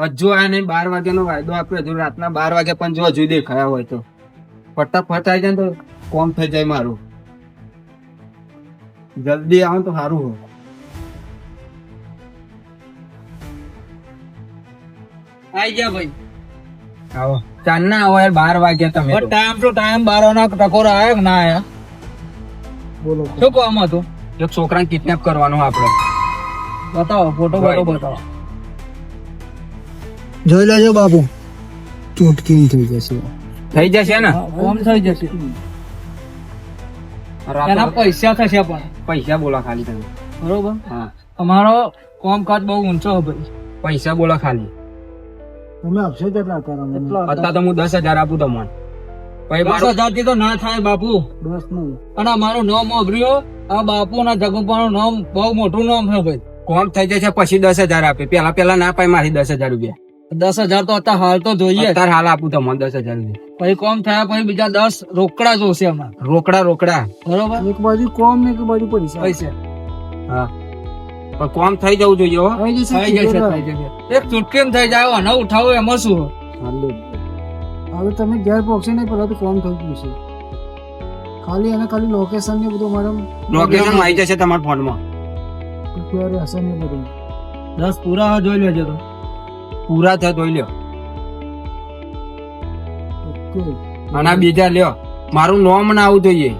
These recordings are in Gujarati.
હજુ આ નહીં બાર વાગ્યાનો વાયદો આપ્યો હજુ રાતના બાર વાગે પણ જો હજુ દેખાયા હોય તો. ફટાફટ આવી જાય ને તો કોમ થઈ જાય મારું. જલ્દી આવો તો સારું હોય આઈ ગયા ભાઈ. આવો. ચાંદના આવો યાર બાર વાગ્યા તમે ટાઈમ ટુ ટાઈમ બાર ના ટકોરા આવ્યો કે ના આયા બોલો. શું કામ હતું? એક છોકરાને કિડનેપ કરવાનો આપણે. બતાવો ફોટો ફોટો બતાવો. જોઈ લેજો બાપુ. ચૂટકી થઈ જશે. થઈ જશે ને? કોમ થઈ જશે. એના પૈસા થશે પણ. પૈસા બોલા ખાલી તમે. બરોબર? હા. અમારો કામકાજ બહુ ઊંચો છે ભાઈ. પૈસા બોલા ખાલી. તમે આપશો કેટલા કરો અત્યારે તો હું દસ હજાર આપું તમને. દસ મારું હજારથી તો ના થાય બાપુ. દસ નહીં અને અમારું નામ અભર્યો આ બાપુ ના જગુપાનું નામ બહુ મોટું નામ છે ભાઈ. કોમ થઈ જશે પછી દસ હજાર આપે. પેલા પેલા ના પાય મારી દસ હજાર રૂપિયા. દસ હજાર તો અત્યારે હાલ તો જોઈએ. અત્યારે હાલ આપું તમને દસ હજાર પછી કોમ થયા પછી બીજા દસ રોકડા જોશે અમારે રોકડા રોકડા. બરોબર? એક બાજુ કોમ ને એક બાજુ પૈસા. પૈસા. હા. પણ કોમ થઈ જવું જોઈએ હો. થઈ જશે થઈ જશે એક ચૂટકી થઈ જાય અને ઉઠાવો એમાં શું? હવે તમે ઘેર પહોંચશે નહીં પેલા તો કોમ થઈ ગયું છે ખાલી અને ખાલી લોકેશન ને બધું મારા લોકેશન આવી જશે તમારા ફોનમાં. ક્યારે હશે નહીં બધું. દસ પૂરા જોઈ લેજો તો. પૂરા થયા તો લ્યો. અને બીજા લ્યો મારું નોમ ના આવવું જોઈએ.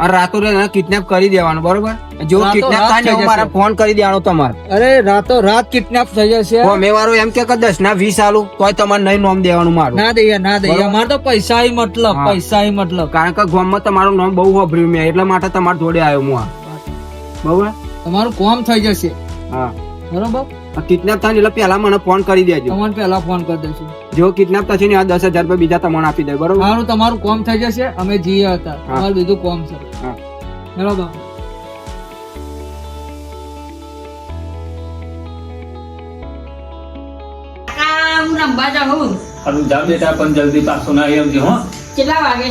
અને રાતો કિડનેપ કરી દેવાનું બરોબર? જો કિડનેપ થાય ને. મારે ફોન કરી દેવાનો તમારે. અરે રાતો રાત કિડનેપ થઈ જશે. અમે વારો એમ કે દસ ના વીસ આલું તોય તમારે નહીં નોમ દેવાનું મારું. ના દઈએ ના દઈએ. બરોબર. તો પૈસા મતલબ પૈસા મતલબ. કારણ કે ગામમાં તમારું નામ બહુ વાપર્યું મેં એટલા માટે તમારે જોડે આવ્યો હું આ. બરોબર? તમારું કોમ થઈ જશે. હા. બરોબર? કિડનેપ થાય એટલે પેલા મને ફોન કરી દેજો. તમને પહેલા ફોન કરી દઈશું. જો કિડનેપ થશે ને આ દસ હજાર રૂપિયા બીજા તમને આપી દે બરોબર? મારું તમારું કોમ થઈ જશે અમે જઈએ હતા. અમારું બીજું કોમ છે. બરોબર. હું રમવા જાઉં હારું જા બેટા પણ જલ્દી પાછો ના આવી હો. કેટલા વાગે?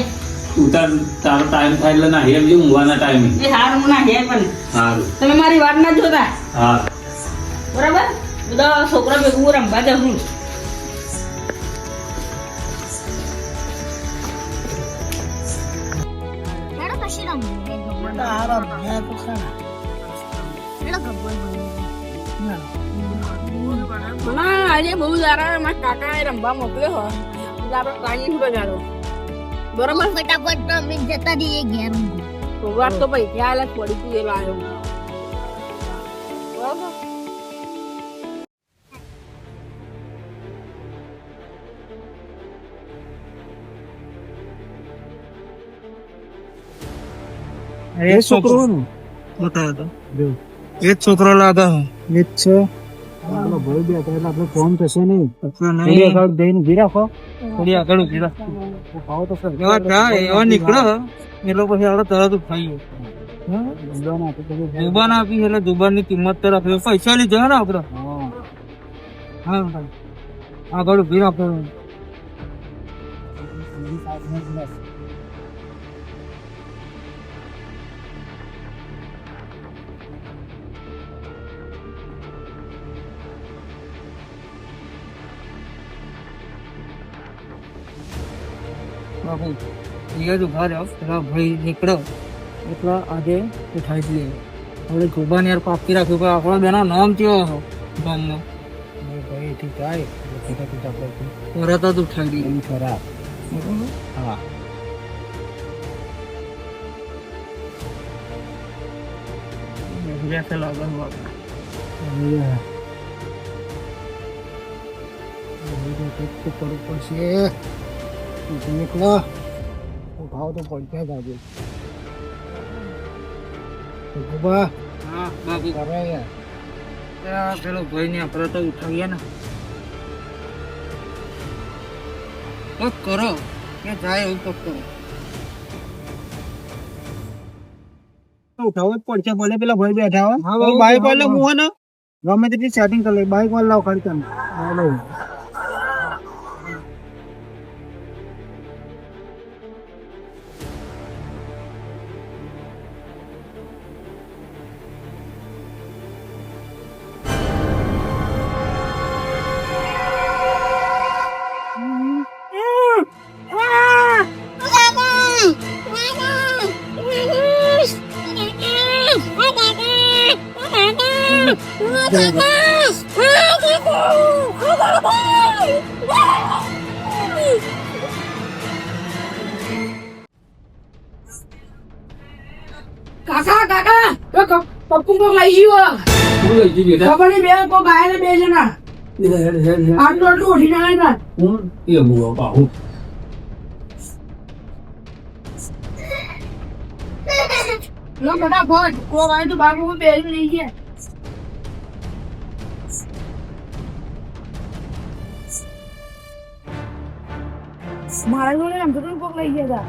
ઉતાર તારો ટાઈમ થાય એટલે ના આવી આવજે ઊંઘવાના ટાઈમે એ. હાર હું ના ઘેર પણ. તમે મારી વાત ના જોતા? હા. બરાબર? બધા છોકરા ભેગું હું. રમવા જવું ના આજે બહુ સારા મારા કાકા રમવા મોકલ્યો હોય આપણે પ્લાનિંગ બગાડો? બરોબર? ફટાફટ તો અમે જતા રહીએ ઘેર. પ્રોગ્રામ તો પૈસા અલગ પડી તું એ લાવ્યો બરોબર? એ છોકરો ને બતાવો એ જ છોકરો લાગે એ જ છે. આપણો ભાઈ બે એટલે આપણે કોમ થશે નહીં. છે થોડી આગળ ઊભી રાખો થોડી આગળ ઊભી રાખ. ભાવ તો એવા થાય એવા નીકળો. એ પછી આપણે તરત ઉઠાઈએ જુબાન આપી એટલે જુબાનની કિંમત તો રાખી પૈસા લીધા ને આપડે હા. આગળ ઊભી રાખો બાપુ જ ઊભા રહ્યો. પેલા ભાઈ નીકળો એટલે આજે ઉઠાઈ જ લઈએ હવે જુબાન યાર પાકી રાખ્યું કે આપણો બેના નામ થયો હતો? ગામમાં ભાઈ એથી જાય તરત જ ઉઠાઈ દઈએ એમ ખરાબ? હા. બેસે લાગે બાપુ. કરવું પડશે. નીકળો ભાવ તો પડશે જ આજે ગોબા હા બાપુ કરે યાર પેલો ભાઈ ને આપણે તો ઉઠાવીએ ને કોક કરો કે જાય એવું કોક કરો ઉઠાવો પડશે ભલે પેલા ભાઈ બેઠા હોય બાઈક વાળા હા. ને ગમે તેટલી સેટિંગ કરી લે બાઈક વાળા લાવ ખાલી તમે કાકા કાકા તો પપ્પુ કોક લઈ ગયો શું લઈ ગયું બેટા? ખબર નહીં બે કોક આયા ને બે જણા. આટલું આટલું ઉઠી ના હતા. કોણ? એ બુઆ બાહુ લો ફટાફટ કોક આય તો બાબુ બે લઈ ગયા. મારા જોડે એમ તો કોક લઈ ગયા હતા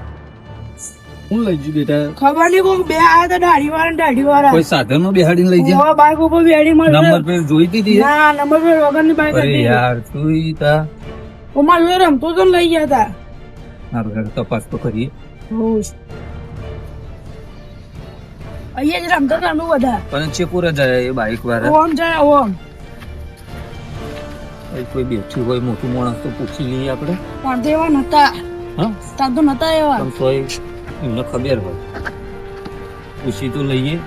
હું લઈ ગયું બેટા? ખબર નહીં કોક બે આયા હતા દાઢી વાળા દાઢી વાળા કોઈ સાધનમાં બેહાડીને લઈ જાય બાઈક ઉપર બેડી મળે નંબર પ્લેટ જોઈ હતી ના નંબર પ્લેટ વગરની બાઈક હતી. યાર તું ઈ તા? ઓમાં જોડે રમતો તો લઈ ગયા હતા હારું હારું તપાસ તો કરીએ. અહીંયા જ રમતો હતા અમે બધા. પણ ચેપુર જાય એ બાઈક વાળા ઓમ જાય ઓમ. કોઈ બેઠું હોય મોટું માણસ તો પૂછી લઈએ આપણે. પણ દેવા નતા. હા? સાધુ નતા એવા. પણ તોય એમને ખબર હોય. પૂછી તો લઈએ.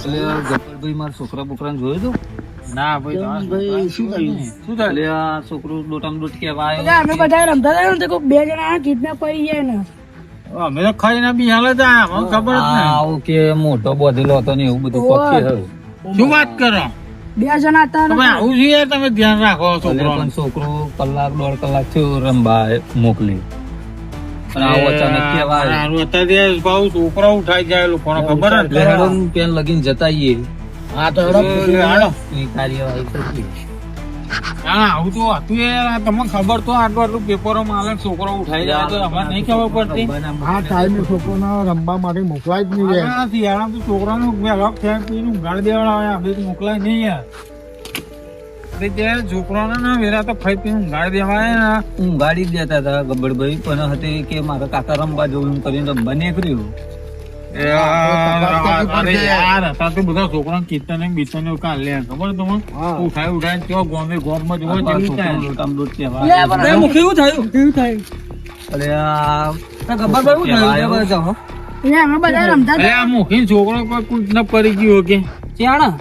ગબ્બરભાઈ મારા છોકરા બોકરાને જોયું હતું ના ભાઈ શું થયું? શું થયું? એટલે આ છોકરો દોટામ દોટ એટલે અમે બધા રમતા હતા ને તો બે જણા કિડનેપ પડી ગયા ને. અમે તો ખાઈને બી હાલ જ આયા અમને ખબર જ નહીં. આવું કે મોટો બધેલો હતો ને એવું બધું. પક્ષી હતું. શું વાત કરો? બે જણા હતા તમે આવું છે તમે ધ્યાન રાખો છોકરો પણ છોકરો કલાક દોઢ કલાક થયો રમવા મોકલી. આવું અત્યારે ભાવ છોકરા ઉઠાઈ જાય લોકોને ખબર પેન લગીને જતા હા તો કાર્યવાહી હા આવું તો હતું એ તમને ખબર તો આટલું આટલું પેપરો માં છોકરો ઉઠાઈ જાય તો અમારે નહીં ખબર પડતી. આ ટાઈમે છોકરોના રમવા માટે મોકલાય જ નહીં રે આ શિયાળામાં તો છોકરાનું વહેલો ખેંચ પીને ઊંઘાડી દેવાના હોય આપણે તો મોકલાય નહીં યાર. છોકરાને ના વેરા તો ખાઈ પીને ઊંઘાડી દેવાય ને. ઊંઘાડી જ દેતા હતા ગબ્બરભાઈ પણ હતી કે મારા કાકા રમવા જવું કરીને રમવા નીકળ્યું છોકરા કીર્તન બીતન કાઢ લે ખબર કેવો ગોમે ગોમમાં જોવો છોકરો થાય. શું થયું અરે આ મુખી છોકરો કોઈ કરી ગયો કે ક્યાં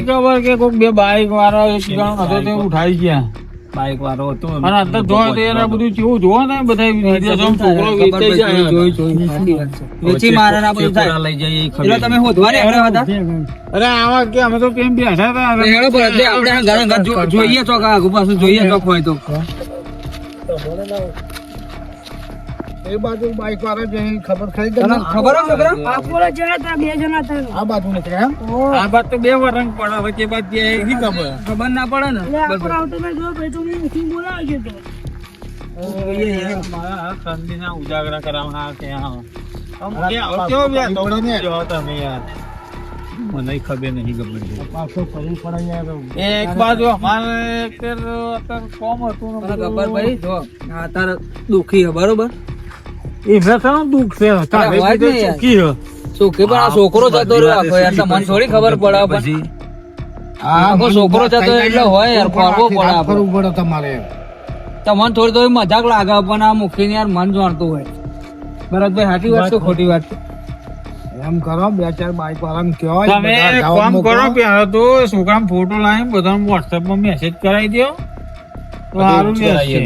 ખબર કે કોઈક બે બાઈક વાળા એક જણ હતો તે ઉઠાઈ ગયા બાઈક વાળો હતો અને અંદર જોવા તો એના બધું કેવું જોવા ને? બધા વિદેશો છોકરો વેચે જાય જોઈ, જોઈ, સાચી વાત છે. વેચી મારા ના બધું. થાય. લઈ જઈએ એટલે તમે હોધવા ને આવ્યા હતા? અરે આવા કે અમે તો કેમ બેઠા હતા? અરે હેડો પર એટલે આપણે ઘર ઘર જોઈએ તો કા આગુ પાછું જોઈએ તો હોય તો. એ બાજુ બાઈક વાળા જઈને ખબર ખરી તને ખબર હોય છોકરા? બાપોલા જણા હતા બે જણા હતા આ બાજુ નીકળે એમ? આ બાદ તો બે વરંગ પડે જે ખબર. ખબર ના પડે ને? મેં ભાઈ તો હું બોલાવી મારા ઉજાગરા કરાવવાના કે હા. આમ કે જો તમે યાર. મને ખબર નહીં ખબર પાછો ફરી પડાય એક બાજુ અમારે અત્યારે અત્યારે કોમ હતું ખબર ભાઈ જો આ તારે દુખી છે બરોબર? એમને તો દુઃખ છે. તારે અવાજ બીજું નહીં યાર. ચૂકી છે. સુખી પણ આ છોકરો જતો રહ્યો. આખો યાર તમને થોડી ખબર પડે પણ આખો છોકરો જતો એટલે હોય યાર ફરવો પડે ફરવું પડે તમારે. તમને થોડી થોડી મજાક લાગે પણ આ મુખી યાર મન જાણતું હોય. ભરતભાઈ સાચી વાત છે ખોટી વાત? છે એમ કરો બે ચાર બાઈક વાળા કહો તમે બધા કામ કરો પેલા તો છોકરાને ફોટો લાવીને બધાને WhatsApp માં મેસેજ કરાવી દો તો સારું રહેશે.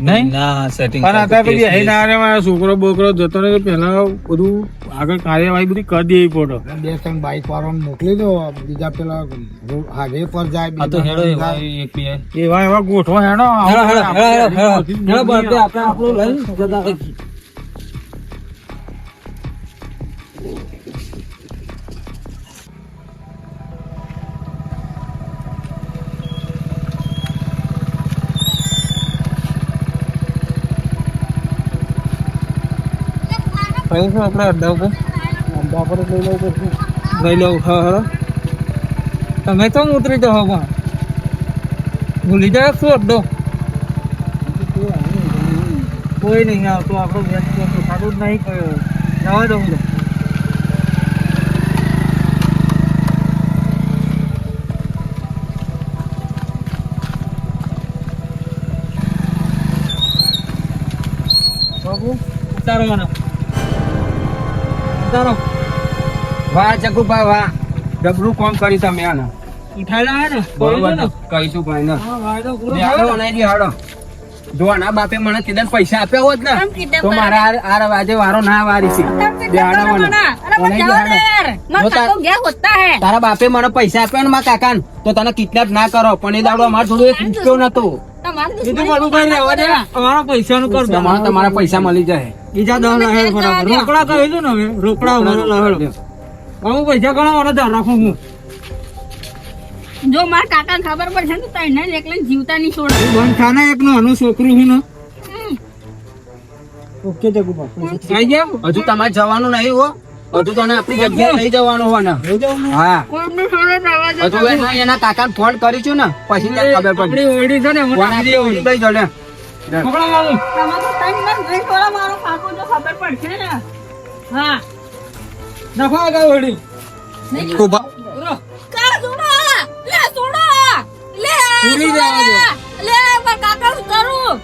નહીં? ના સેટિંગ પણ અત્યારે તો બેહી ના રહે છોકરો બોકરો જતો તો પેલા બધું આગળ કાર્યવાહી બધી કરી દેવી પડે બે ત્રણ બાઈક વાળાને મોકલી દો બીજા પેલા હાઈવે પર જાય તો હેડો એવા એવા ગોઠવા હેડો હેડો હેડો હેડો હેડો હેડો આપણે આપણું લઈને જતા રહીએ. કયું છે આપણે અડ્ડા ઉપર અડધા પર જ લઈ લઉં પછી. લઈ લઉં હા હા તમે તો ઉતરી જાઓ પણ ભૂલી જાય શું અડ્ડો કોઈ નહીં આવતું આપણો વ્યસ્ત તો સારું જ નહીં કયો જવા દઉં લે. બાબુ ઉતારો ઉતારો. વાહ જગુભાઈ વાહ. જબરું કોમ કરી તમે આને. ઉઠાયેલા હે ને. બરોબર કહીશું ભાઈ ને. હા વાયદો પૂરો હાડો થયો હાડો જો આના બાપે મને કીધા પૈસા આપ્યા હોત ને તો મારા આ- આજે વારો ના વારી છે. તાર- તારા બાપે મને પૈસા આપ્યા ને મારા કાકા તો તને કિડનેપ ના કરો. પણ એ દાડો અમારે થોડું એક નતો. કીધું મારું કઈ રહેવા દે. અમારા પૈસાનું કર તમારા પૈસા મળી જાય. બીજા દસ લાખ બરાબર રોકડા કહી દઉં ને હવે રોકડા અમારે હું પૈસા ગણવાનો ધ્યાન રાખું હું. જો મારા કાકા ખબર પડશે તો એને એકલે જીવતા નહીં છોડે બંધ થાને એક નાનું છોકરું હું ને. ઓકે જગુભા પૈસા ગયા? હજુ તમારે જવાનું નહીં હો. હજુ તને આપણી જગ્યાએ લઈ જવાનું? હોય ને હા. હજુ એના કાકાને ફોન કરીશું ને પછી ખબર પડે. ઓડી છે ને તમારે મારો કાકો જો ખબર પડશે ને. હા. આગળ કા લે લે પૂરી જવા દો. લે કાકા શું કરું?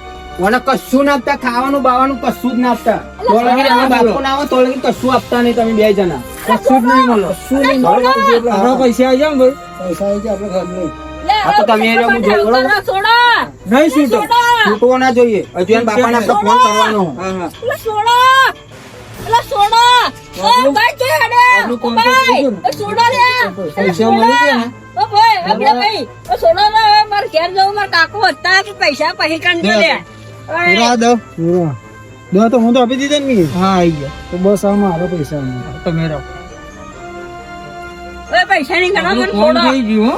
કશું ના આપતા ખાવાનું બાવાનું કશું જ ના આપતા. તો લગી એના બાપુ ના આવે તો કશું આપતા નહીં તમે બે જણા. કશું જ નહીં મળે. આપણા પૈસા આવી જાવ ભાઈ. પૈસા આવી જાય આપણે ઘર નહીં. આ તો તમે એ રમૂજ જોઈ છોડો નહીં છૂટો છૂટવો ના જોઈએ. હજુ એના બાપાને આપણે ફોન કરવાનો હા. હા છોડો લે છોડો ઓ ભાઈ તો હડે ભાઈ છોડો લે. પૈસા મળી ગયા ઓ ભાઈ આપણે ભાઈ. ઓ છોડો ને હવે ઘેર જવું માર કાકો હતા કે પૈસા પહી કાન દે. પૂરા દો. પૂરા દો તો હું તો આપી દીધે ને હા આવી ગયા. તો બસ આ મારો પૈસા તમે રહો. પૈસા ની ગણા મને ફોન થઈ ગયું હો?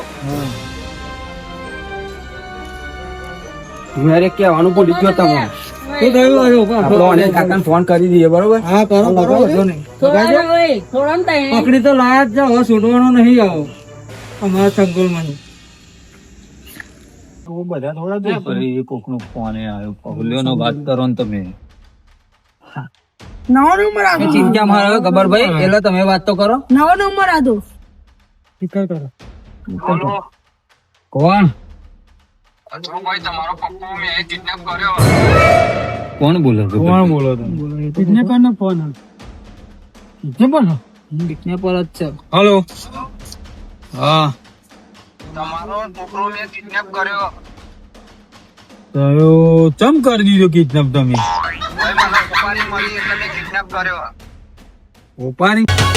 મારે કહેવાનું ભૂલી ગયો તમે શું થયું હવે આપણો અને કાકાને ફોન કરી દઈએ બરોબર? હા કરો કરો વાંધો નહીં. છોડો ને ઓય છોડો ને તઈ પકડી તો લાયા જ જાઓ છૂટવાનો નહીં આવો. અમારા ચંગોલમાં બધા થોડા દે ફરી કોક નો ફોન આવ્યો. પગલ્યો નો વાત કરો ને તમે. નવો નંબર ચિંતા મારે ખબર ભાઈ એટલે તમે વાત તો કરો. નવો નંબર આદો કરો કોણ? કોણ બોલો કોણ બોલો કિડનેપર નો ફોન કિડનેપર નો? કિડનેપર જ છે. હલો હા. તમારો છોકરો મેં કિડનેપ કર્યો. તો ચમ કરી દીધો કિડનેપ તમે? મને